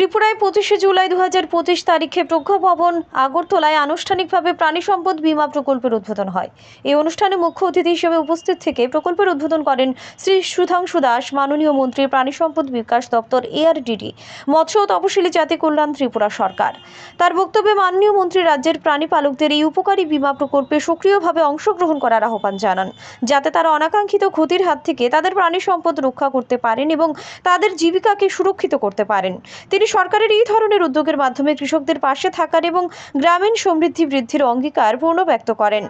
ত্রিপুরায় পঁচিশে জুলাই দু হাজার পঁচিশ তারিখে প্রজ্ঞাভবন আগরতলায় আনুষ্ঠানিকভাবে প্রাণী সম্পদ বীমা প্রকল্পের উদ্বোধন হয়। এই অনুষ্ঠানে মুখ্য অতিথি হিসেবে উপস্থিত থেকে প্রকল্পের উদ্বোধন করেন শ্রী সুধাংশু দাস, মাননীয় মন্ত্রী, প্রাণী সম্পদ বিকাশ দপ্তর এআরডিডি মৎস্য ও তপশিলি জাতি কল্যাণ ত্রিপুরা সরকার। তার বক্তব্যে মাননীয় মন্ত্রী রাজ্যের প্রাণী পালকদের এই উপকারী বীমা প্রকল্পে সক্রিয়ভাবে অংশগ্রহণ করার আহ্বান জানান। যাতে তারা অনাকাঙ্ক্ষিত ক্ষতির হাত থেকে তাদের প্রাণী সম্পদ রক্ষা করতে পারেন এবং তাদের জীবিকাকে সুরক্ষিত করতে পারেন। তিনি সরকারের এই ধরনের উদ্যোগের মাধ্যমে কৃষকদের পাশে থাকার এবং গ্রামীণ সমৃদ্ধি বৃদ্ধির অঙ্গীকার পূর্ণ ব্যক্ত করেন।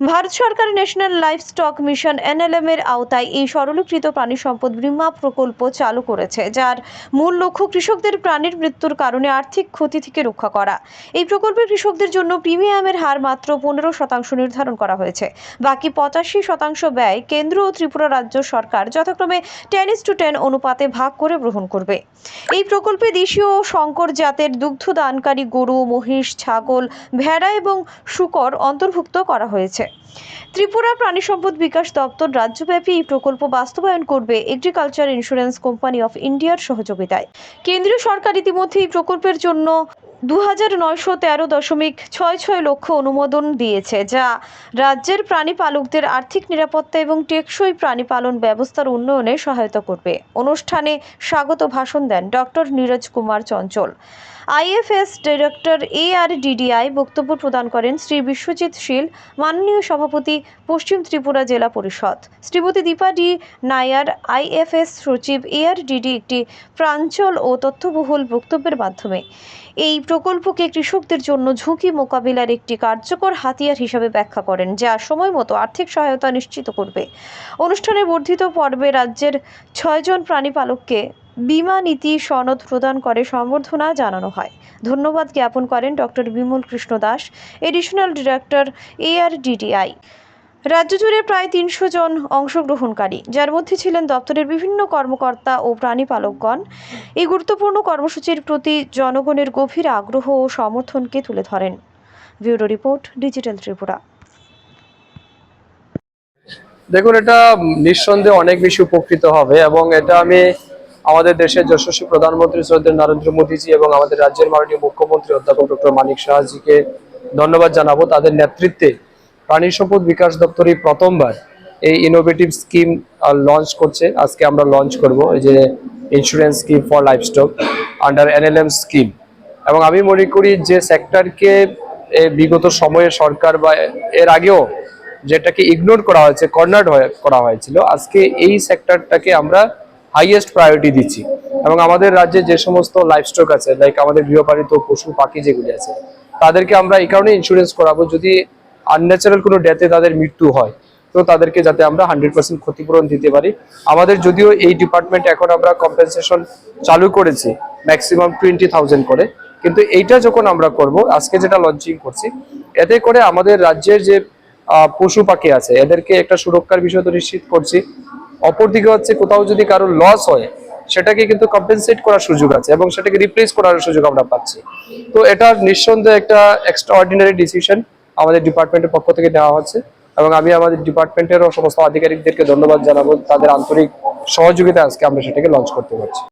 ভারত সরকার national livestock mission NLM এর আওতায় এই সরলীকৃত প্রাণী সম্পদ বীমা প্রকল্প চালু করেছে, যার মূল লক্ষ্য কৃষকদের প্রাণীর মৃত্যুর কারণে আর্থিক ক্ষতি থেকে রক্ষা করা। এই প্রকল্পে কৃষকদের জন্য প্রিমিয়ামের হার মাত্র পনেরো শতাংশ নির্ধারণ করা হয়েছে। বাকি পঁচাশি শতাংশ ব্যয় কেন্দ্র ও ত্রিপুরা রাজ্য সরকার যথাক্রমে টেন টু টেন অনুপাতে ভাগ করে গ্রহণ করবে। এই প্রকল্পে দেশীয় শঙ্কর জাতের দুগ্ধদানকারী গরু, মহিষ, ছাগল, ভেড়া এবং শুকর অন্তর্ভুক্ত করা হয়েছে। ত্রিপুরা প্রাণী সম্পদ বিকাশ দপ্তর রাজ্যব্যাপী এই প্রকল্প বাস্তবায়ন করবে এগ্রিকালচার ইন্স্যুরেন্স কোম্পানি অফ ইন্ডিয়ার সহযোগিতায়। কেন্দ্রীয় সরকার ইতিমধ্যে এই প্রকল্পের জন্য দু হাজার নয়শো তেরো দশমিক ছয় ছয় লক্ষ অনুমোদন দিয়েছে, যা রাজ্যের প্রাণী পালকদের আর্থিক নিরাপত্তা এবং টেকসই প্রাণী পালন ব্যবস্থার উন্নয়নে সহায়তা করবে। অনুষ্ঠানে স্বাগত ভাষণ দেন doctor Neeraj Kumar Chanchal. IFS director A R DDI বক্তব্য প্রদান করেন শ্রী বিশ্বজিৎ শীল, মাননীয় সভাপতি, পশ্চিম ত্রিপুরা জেলা পরিষদ। শ্রীমতী দীপা ডি নায়ার, আইএফএস সচিব, এ আর ডিডি একটি প্রাঞ্চল ও তথ্যবহুল বক্তব্যের মাধ্যমে। এই প্রকল্পকে কৃষকদের জন্য ঝুঁকি মোকাবিলার একটি কার্যকর হাতিয়ার হিসাবে ব্যাখ্যা করেন, যা সময় মতো আর্থিক সহায়তা নিশ্চিত করবে। অনুষ্ঠানে বর্ধিত পর্বে রাজ্যের ছয়জন প্রাণী পালককে বীমা নীতি সনদ প্রদান করে সম্বর্ধনা জানানো হয়। ধন্যবাদ জ্ঞাপন করেন doctor Bimal Krishna Das, additional director ARDDI রাজ্য জুড়ে প্রায় তিনশো জন অংশগ্রহণকারী, যার মধ্যে ছিলেন দপ্তরের বিভিন্ন কর্মকর্তা ও প্রাণী পালকগণ এই গুরুত্বপূর্ণ কর্মসূচির প্রতি জনগণের গভীর আগ্রহ ও সমর্থনকে তুলে ধরেন। Bureau report, digital Tripura. দেখুন, এটা নিঃসন্দেহে অনেক বেশি উপকৃত হবে এবং এটা আমি আমাদের দেশের যশস্বী প্রধানমন্ত্রী শ্রদ্ধেয় নরেন্দ্র মোদীজি এবং আমাদের রাজ্যের মাননীয় মুখ্যমন্ত্রী অধ্যাপক ডক্টর মানিক সাহাজিকে ধন্যবাদ জানাব। তাদের নেতৃত্বে প্রাণী সম্পদ বিকাশ দপ্তরই প্রথমবার এই ইনোভেটিভ স্কিম লঞ্চ করছে। আজকে আমরা লঞ্চ করব এই যে insurance scheme for livestock under NLM scheme এবং আমি মনে করি যে সেক্টরকে বিগত সময়ে সরকার বা এর আগেও যেটাকে ইগনোর করা হয়েছে কর্নার্ড করা হয়েছিল, আজকে এই সেক্টরটাকে আমরা হাইয়েস্ট প্রায়োরিটি দিচ্ছি। এবং আমাদের রাজ্যে যে সমস্ত লাইফ লাইফস্টক আছে লাইক আমাদের গৃহপালিত পশু, পাখি যেগুলি আছে, তাদেরকে আমরা এই কারণে ইন্স্যুরেন্স করাবো যদি আনন্যাচারাল কোনো ডেথে তাদের মৃত্যু হয়, তো তাদেরকে যাতে আমরা হান্ড্রেড পার্সেন্ট ক্ষতিপূরণ দিতে পারি। আমাদের যদিও এই ডিপার্টমেন্ট এখন আমরা কম্পেনসেশন চালু করেছি ম্যাক্সিমাম টোয়েন্টি থাউজেন্ড করে, কিন্তু এইটা যখন আমরা করব, আজকে যেটা লঞ্চিং করছি, এতে করে আমাদের রাজ্যের যে পশু পাখি আছে, এদেরকে একটা সুরক্ষার বিষয় তো নিশ্চিত করছি অপরদিকে হচ্ছে কোথাও যদি কারও লস হয়, সেটাকে কিন্তু কম্পেনসেট করার সুযোগ আছে এবং সেটাকে রিপ্লেস করার সুযোগ আমরা পাচ্ছি। তো এটা নিঃসন্দেহে একটা এক্সট্রা অর্ডিনারি ডিসিশন আমাদের ডিপার্টমেন্টের পক্ষ থেকে নেওয়া হচ্ছে এবং আমি আমাদের ডিপার্টমেন্টেরও সমস্ত আধিকারিকদেরকে ধন্যবাদ জানাব। তাদের আন্তরিক সহযোগিতা আজকে আমরা সেটাকে লঞ্চ করতে পারছি।